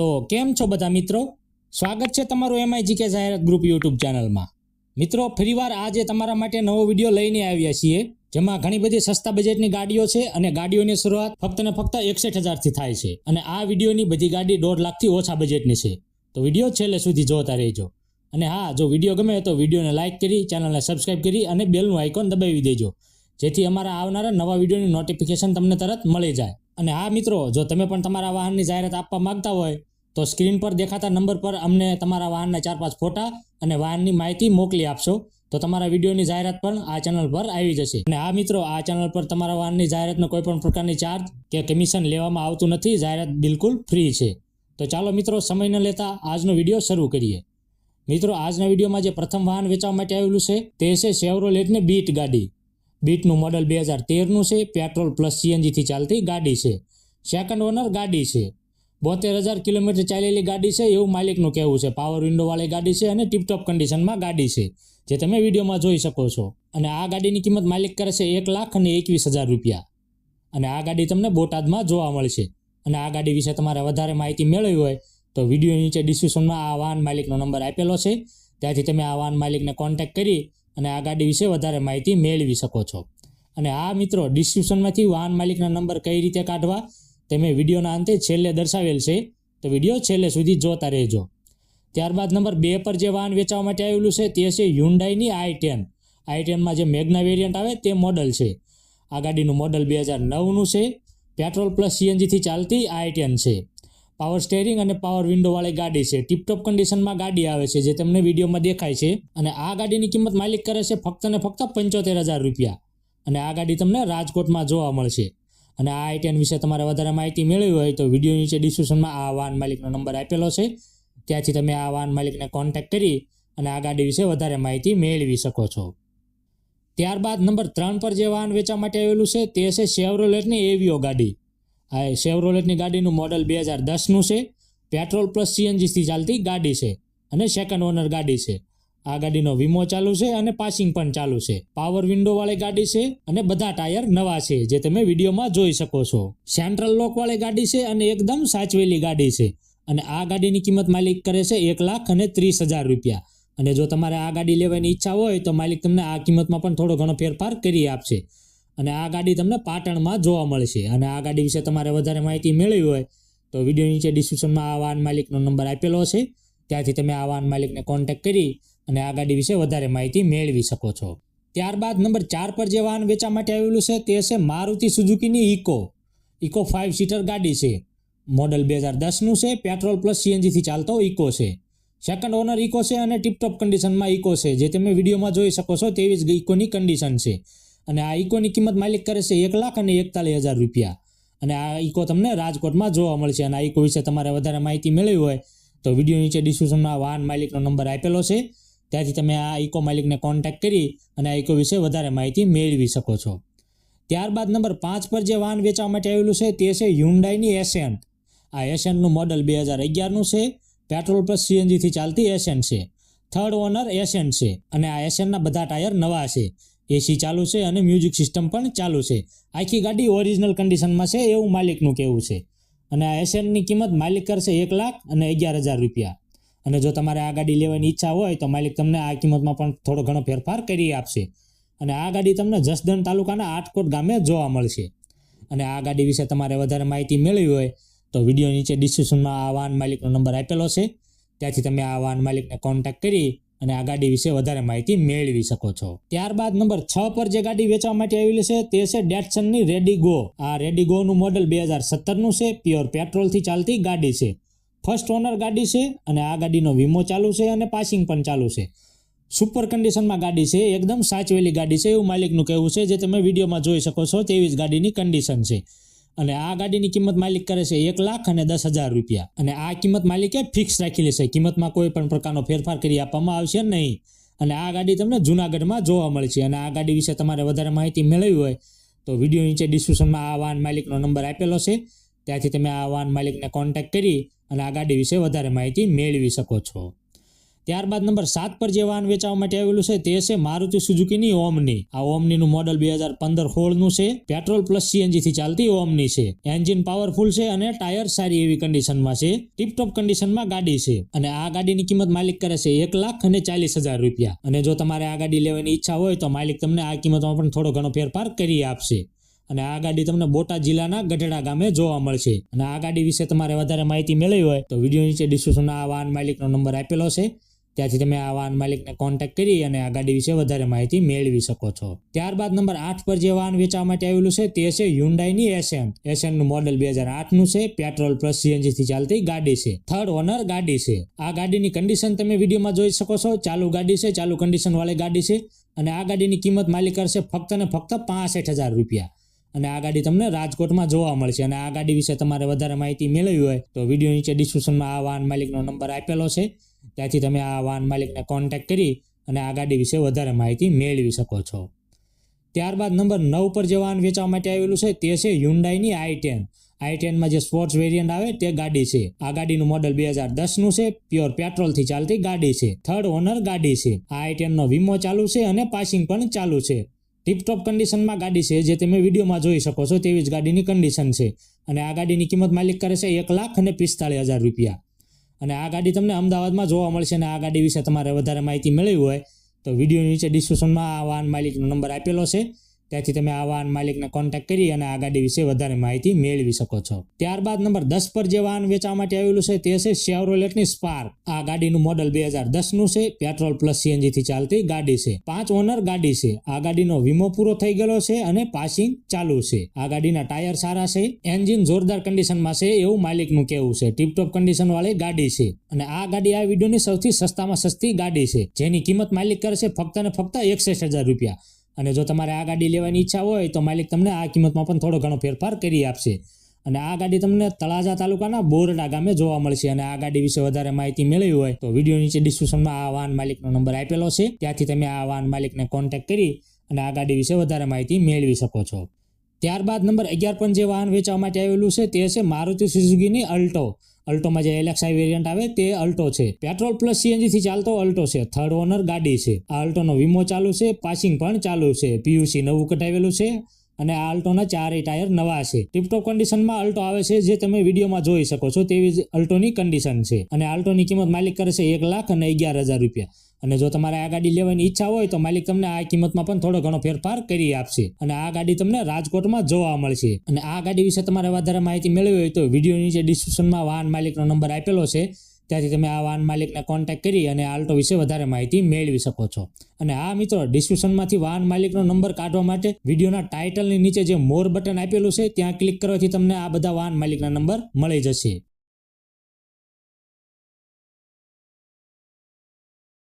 તો કેમ છો બધા મિત્રો? સ્વાગત છે તમારું એમઆઈ જીકે જાહેરાત ગ્રુપ યુટ્યુબ ચેનલમાં. મિત્રો, ફરીવાર આજે તમારા માટે નવો વીડિયો લઈને આવ્યા છીએ, જેમાં ઘણી બધી સસ્તા બજેટની ગાડીઓ છે અને ગાડીઓની શરૂઆત ફક્ત ને ફક્ત એકસઠ હજારથી થાય છે. અને આ વિડીયોની બધી ગાડી દોઢ લાખથી ઓછા બજેટની છે. તો વીડિયો છેલ્લે સુધી જોતા રહેજો. અને હા, જો વીડિયો ગમે તો વિડીયોને લાઇક કરી, ચેનલને સબસ્ક્રાઇબ કરી અને બેલનું આઇકોન દબાવી દેજો. જેથી અમારા આવનારા નવા વિડીયોની નોટિફિકેશન તમને તરત મળી જાય. અને હા મિત્રો, જો તમે પણ તમારા વાહનની જાહેરાત આપવા માંગતા હોય તો સ્ક્રીન પર દેખાતા નંબર પર અમને તમારા વાહનના ચાર પાંચ ફોટા અને વાહનની માહિતી મોકલી આપશો. તો તમારા વિડીયોની જાહેરાત પણ આ ચેનલ પર આવી જશે. અને આ મિત્રો, આ ચેનલ પર તમારા વાહનની જાહેરાતનો કોઈ પણ પ્રકારની ચાર્જ કે કમિશન લેવામાં આવતું નથી. જાહેરાત બિલકુલ ફ્રી છે. તો ચાલો મિત્રો, સમય ન લેતા આજનો વીડિયો શરૂ કરીએ. મિત્રો, આજના વિડીયોમાં જે પ્રથમ વાહન વેચવા માટે આવેલું છે, તે છે શેવરોલેટની બીટ ગાડી. બીટનું મોડલ બે હજાર તેરનું છે. પેટ્રોલ પ્લસ સીએનજીથી ચાલતી ગાડી છે. સેકન્ડ ઓનર ગાડી છે. બોતેર હજાર કિલોમીટર ચાલેલી ગાડી છે એવું માલિકનું કહેવું છે. પાવર વિન્ડોવાળી ગાડી છે અને ટીપટોપ કન્ડિશનમાં ગાડી છે, જે તમે વિડીયોમાં જોઈ શકો છો. અને આ ગાડીની કિંમત માલિક કરે છે એક લાખ અને એકવીસ હજાર રૂપિયા. અને આ ગાડી તમને બોટાદમાં જોવા મળશે. અને આ ગાડી વિશે તમારે વધારે માહિતી મેળવી હોય તો વીડિયો નીચે ડિસ્ક્રિપ્શનમાં આ વાહન માલિકનો નંબર આપેલો છે. ત્યાંથી તમે આ વાહન માલિકને કોન્ટેક્ટ કરી અને આ ગાડી વિશે વધારે માહિતી મેળવી શકો છો. અને આ મિત્રો ડિસ્ક્રિપ્શનમાંથી વાહન માલિકના નંબર કઈ રીતે કાઢવા તે મેં વિડીયોના અંતે છેલ્લે દર્શાવેલ છે. તો વીડિયો છેલ્લે સુધી જોતા રહેજો. ત્યારબાદ નંબર બે પર જે વાહન વેચવા માટે આવેલું છે તે છે હ્યુન્ડાઈની આઈ ટેન આઈ ટેનમાં જે મેગ્ના વેરિયન્ટ આવે તે મોડલ છે. આ ગાડીનું મોડલ બે હજાર નવનું છે. પેટ્રોલ પ્લસ સીએનજીથી ચાલતી આઈ ટેન છે. પાવર સ્ટેરિંગ અને પાવર વિન્ડોવાળી ગાડી છે. ટીપટોપ કન્ડિશનમાં ગાડી આવે છે, જે તમને વિડીયોમાં દેખાય છે. અને આ ગાડીની કિંમત માલિક કરે છે ફક્ત ને ફક્ત પંચોતેર હજાર રૂપિયા. અને આ ગાડી તમને રાજકોટમાં જોવા મળશે. અને આ આઈટીએન વિશે તમારે વધારે માહિતી મેળવી હોય તો વીડિયો નીચે ડિસ્ક્રિપ્શનમાં આ વાહન માલિકનો નંબર આપેલો છે. ત્યાંથી તમે આ વાહન માલિકને કોન્ટેક્ટ કરી અને આ ગાડી વિશે વધારે માહિતી મેળવી શકો છો. ત્યારબાદ નંબર ત્રણ પર જે વાહન વેચવા માટે આવેલું છે તે છે શેવરોલેટની એવીઓ ગાડી. આ શેવરોલેટની ગાડીનું મોડલ બે હજાર દસનું છે. પેટ્રોલ પ્લસ સીએનજીથી ચાલતી ગાડી છે અને સેકન્ડ ઓનર ગાડી છે. આ ગાડીનો વીમો ચાલુ છે અને પાસિંગ પણ ચાલુ છે. પાવર વિન્ડો વાળી ગાડી છે અને બધા ટાયર નવા છે, જે તમે વિડીયોમાં જોઈ શકો છો. સેન્ટ્રલ લોક વાળી ગાડી છે અને એકદમ સાચવેલી ગાડી છે. અને આ ગાડીની કિંમત માલિક કરે છે એક લાખ અને ત્રીસ હજાર રૂપિયા. અને જો તમારે આ ગાડી લેવાની ઈચ્છા હોય તો માલિક તમને આ કિંમતમાં પણ થોડો ઘણો ફેરફાર કરી આપશે. અને આ ગાડી તમને પાટણમાં જોવા મળશે. અને આ ગાડી વિશે તમારે વધારે માહિતી મેળવી હોય તો વીડિયો નીચે ડિસ્ક્રિપ્શનમાં આ વાહન માલિકનો નંબર આપેલો છે ત્યાંથી તમે આ વાહન માલિકને કોન્ટેક્ટ કરી અને આ ગાડી વિશે વધારે માહિતી મેળવી શકો છો. ત્યારબાદ નંબર ચાર પર જે વાહન વેચવા માટે આવેલું છે તે છે મારુતિ સુઝુકીની ઇકો. ઇકો ફાઇવ સીટર ગાડી છે. મોડલ બે હજાર દસનું છે, પેટ્રોલ પ્લસ સીએનજીથી ચાલતો ઇકો છે. સેકન્ડ ઓનર ઇકો છે અને ટીપટોપ કન્ડિશનમાં ઇકો છે. જે તમે વિડીયોમાં જોઈ શકો છો તેવી જ ઇકોની કન્ડિશન છે. અને આ ઇકોની કિંમત માલિક કરે છે એક લાખ અને એકતાલીસ હજાર રૂપિયા. અને આ ઇકો તમને રાજકોટમાં જોવા મળશે અને આ ઇકો વિશે તમારે વધારે માહિતી મેળવી હોય તો વીડિયો નીચે ડિસ્ક્રિપ્શનમાં વાહન માલિકનો નંબર આપેલો છે. ત્યાંથી તમે આ ઇકો માલિકને કોન્ટેક્ટ કરી અને આ ઇકો વિશે વધારે માહિતી મેળવી શકો છો. ત્યારબાદ નંબર પાંચ પર જે વાહન વેચવા માટે આવેલું છે તે છે હ્યુન્ડાઈની એશિયન આ એશિયનનું મોડલ બે હજાર અગિયારનું છે. પેટ્રોલ પ્લસ સીએનજીથી ચાલતી એશિયન છે. થર્ડ ઓનર એસેન્ટ છે અને આ એશિયનના બધા ટાયર નવા છે. એસી ચાલુ છે અને મ્યુઝિક સિસ્ટમ પણ ચાલુ છે. આખી ગાડી ઓરિજિનલ કન્ડિશનમાં છે એવું માલિકનું કહેવું છે. અને આ એશિયનની કિંમત માલિક કરશે એક લાખ અને અગિયાર હજાર રૂપિયા. અને જો તમારે આ ગાડી લેવાની ઈચ્છા હોય તો માલિક તમને આ કિંમતમાં પણ થોડો ઘણો ફેરફાર કરી આપશે. અને આ ગાડી તમને જસદણ તાલુકાના આટકોટ ગામે જોવા મળશે. અને આ ગાડી વિશે તમારે વધારે માહિતી મેળવી હોય તો વીડિયો નીચે ડિસ્ક્રિપ્શનમાં આ વાહન માલિકનો નંબર આપેલો છે. ત્યાંથી તમે આ વાહન માલિકને કોન્ટેક્ટ કરી અને આ ગાડી વિશે વધારે માહિતી મેળવી શકો છો. ત્યારબાદ નંબર છ પર જે ગાડી વેચવા માટે આવેલી છે તે છે ડેટસનની રેડી ગો આ રેડી ગોનું મોડલ બે હજાર સત્તરનું છે. પ્યોર પેટ્રોલથી ચાલતી ગાડી છે. ફર્સ્ટ ઓનર ગાડી છે અને આ ગાડીનો વીમો ચાલુ છે અને પાસિંગ પણ ચાલુ છે. સુપર કન્ડિશનમાં ગાડી છે, એકદમ સાચવેલી ગાડી છે એવું માલિકનું કહેવું છે, જે તમે વિડીયોમાં જોઈ શકો છો તેવી જ ગાડીની કન્ડિશન છે. અને આ ગાડીની કિંમત માલિક કરે છે એક લાખ અને દસ હજાર રૂપિયા. અને આ કિંમત માલિકે ફિક્સ રાખેલી છે, કિંમતમાં કોઈ પણ પ્રકારનો ફેરફાર કરી આપવામાં આવશે નહીં. અને આ ગાડી તમને જૂનાગઢમાં જોવા મળશે અને આ ગાડી વિશે તમારે વધારે માહિતી મેળવી હોય તો વીડિયો નીચે ડિસ્ક્રિપ્શનમાં આ વાહન માલિકનો નંબર આપેલો છે. ત્યાંથી તમે આ વાહન માલિકને કોન્ટેક્ટ કરી અને આ ગાડી વિશે વધારે માહિતી મેળવી શકો છો. ત્યારબાદ નંબર સાત પર જે વાહન વેચવા માટે આવેલું છે તે છે મારુતિ સુઝુકીની ઓમની. આ ઓમનીનું મોડલ બે હજાર પંદર સોળનું છે. પેટ્રોલ પ્લસ સીએનજી થી ચાલતી ઓમની છે. એન્જિન પાવરફુલ છે અને ટાયર સારી એવી કન્ડિશનમાં છે. ટીપટોપ કન્ડિશનમાં ગાડી છે. અને આ ગાડીની કિંમત માલિક કરે છે એક લાખ અને ચાલીસ હજાર રૂપિયા. અને જો તમારે આ ગાડી લેવાની ઈચ્છા હોય તો માલિક તમને આ કિંમતમાં પણ થોડો ઘણો ફેરફાર કરી આપશે. અને આ ગાડી તમને બોટાદ જિલ્લાના ગઢડા ગામે જોવા મળશે. અને આ ગાડી વિશે તમારે વધારે માહિતી મેળવી હોય, તો વીડિયો નીચે ડિસ્ક્રિપ્શનમાં આ વાહન માલિકનો નંબર આપેલો છે. ત્યાંથી તમે આ વાહન માલિકને કોન્ટેક્ટ કરી અને આ ગાડી વિશે વધારે માહિતી મેળવી શકો છો. ત્યારબાદ નંબર આઠ પર જે વાહન વેચવા માટે આવેલું છે, તે છે યુન્ડાઈની એસેન્ટ એસેન્ટનું મોડેલ બે હજાર આઠનું છે પેટ્રોલ પ્લસ સીએનજી થી ચાલતી ગાડી છે. થર્ડ ઓનર ગાડી છે. આ ગાડીની કન્ડિશન તમે વિડીયોમાં જોઈ શકો છો, ચાલુ ગાડી છે, ચાલુ કન્ડિશન વાળી ગાડી છે. અને આ ગાડીની કિંમત માલિક કરશે ફક્ત ને ફક્ત પાસઠ હજાર રૂપિયા. અને આ ગાડી તમને રાજકોટમાં જોવા મળશે. અને આ ગાડી વિશે તમારે વધારે માહિતી મેળવી હોય તો વીડિયો નીચે ડિસ્ક્રિપ્શનમાં આ વાહન માલિકનો નંબર આપેલો છે. ત્યાંથી તમે આ વાહન માલિકને કોન્ટેક્ટ કરી અને આ ગાડી વિશે વધારે માહિતી મેળવી શકો છો. ત્યારબાદ નંબર નવ પર જે વાહન વેચવા માટે આવેલું છે તે છે યુન્ડાઈની આઈ ટેન આઈ ટેનમાં જે સ્પોર્ટ્સ વેરિયન્ટ આવે તે ગાડી છે. આ ગાડીનું મોડલ બે હજાર દસનું છે. પ્યોર પેટ્રોલથી ચાલતી ગાડી છે. થર્ડ ઓનર ગાડી છે. આ આઈ ટેનનો વીમો ચાલુ છે અને પાસિંગ પણ ચાલુ છે. ટીપટોપ કન્ડિશનમાં ગાડી છે, જે તમે વિડીયોમાં જોઈ શકો છો, તેવી જ ગાડીની કન્ડિશન છે. અને આ ગાડીની કિંમત માલિક કરે છે એક લાખ અને પિસ્તાળીસ હજાર રૂપિયા. અને આ ગાડી તમને અમદાવાદમાં જોવા મળશે અને આ ગાડી વિશે તમારે વધારે માહિતી મેળવી હોય, તો વીડિયો નીચે ડિસ્ક્રિપ્શનમાં આ વાહન માલિકનો નંબર આપેલો છે. ત્યાંથી તમે આ વાહન માલિકને કોન્ટેક્ટ કરી અને આ ગાડી વિશે વધારે માહિતી મેળવી શકો છો. ત્યારબાદ નંબર દસ પર જે વાહન વેચવા માટે આવેલું છે તે છે શેવરોલેટની સ્પાર્ક આ ગાડીનું મોડલ બે હજાર દસનું છે પેટ્રોલ પ્લસ સીએનજી થી ચાલતી ગાડી છે. પાંચ ઓનર ગાડી છે. આ ગાડીનો વીમો પૂરો થઈ ગયેલો છે અને પાસિંગ ચાલુ છે. આ ગાડીના ટાયર સારા છે એન્જિન જોરદાર કન્ડિશનમાં છે એવું માલિકનું કહેવું છે. ટીપટોપ કન્ડિશન વાળી ગાડી છે. અને આ ગાડી આ વિડીયોની સૌથી સસ્તામાં સસ્તી ગાડી છે. જેની કિંમત માલિક કરશે ફક્ત ને ફક્ત એકસઠ હજાર રૂપિયા. અને જો તમારે આ ગાડી લેવાની ઈચ્છા હોય તો માલિક તમને આ કિંમતમાં પણ થોડો ઘણો ફેરફાર કરી આપશે. અને આ ગાડી તમને તળાજા તાલુકાના બોરડા ગામે જોવા મળશે અને આ ગાડી વિશે વધારે માહિતી મેળવી હોય તો વીડિયો નીચે ડિસ્ક્રિપ્શનમાં આ વાહન માલિકનો નંબર આપેલો છે. ત્યાંથી તમે આ વાહન માલિકને કોન્ટેક્ટ કરી અને આ ગાડી વિશે વધારે માહિતી મેળવી શકો છો. ત્યારબાદ નંબર અગિયાર પણ જે વાહન વેચવા માટે આવેલું છે તે છે મારુતિ સુઝુકીની અલ્ટો. અલ્ટોમાં જે એલેક્સાઈ વેરિયન્ટ આવે તે અલ્ટો છે. પેટ્રોલ પ્લસ સીએનજી થી ચાલતો અલ્ટો છે. થર્ડ ઓનર ગાડી છે. આ અલ્ટોનો વીમો ચાલુ છે. પાસિંગ પણ ચાલુ છે. પીયુસી નવું કઢાવેલું છે અને આ અલ્ટોના ચારેય ટાયર નવા છે. ટિપટોપ કન્ડિશનમાં અલ્ટો આવે છે જે તમે વિડીયોમાં જોઈ શકો છો. તેવી જ અલ્ટોની કન્ડિશન છે. અને અલ્ટોની કિંમત માલિક કરે છે એક લાખ અને અગિયાર હજાર રૂપિયા. અને જો તમારે આ ગાડી લેવાની ઈચ્છા હોય તો માલિક તમને આ કિંમતમાં પણ થોડો ઘણો ફેરફાર કરી આપશે અને આ ગાડી તમને રાજકોટમાં જોવા મળશે. અને આ ગાડી વિશે તમારે વધારે માહિતી મેળવી હોય તો વીડિયો નીચે ડિસ્ક્રિપ્શનમાં વાહન માલિકનો નંબર આપેલો છે. ત્યાંથી તમે આ વાહન માલિકને કોન્ટેક્ટ કરી અને આલ્ટો વિશે વધારે માહિતી મેળવી શકો છો. અને આ મિત્રો ડિસ્ક્રિપ્શનમાંથી વાહન માલિકનો નંબર કાઢવા માટે વિડીયોના ટાઇટલની નીચે જે મોર બટન આપેલું છે, ત્યાં ક્લિક કરવાથી તમને આ બધા વાહન માલિકના નંબર મળી જશે.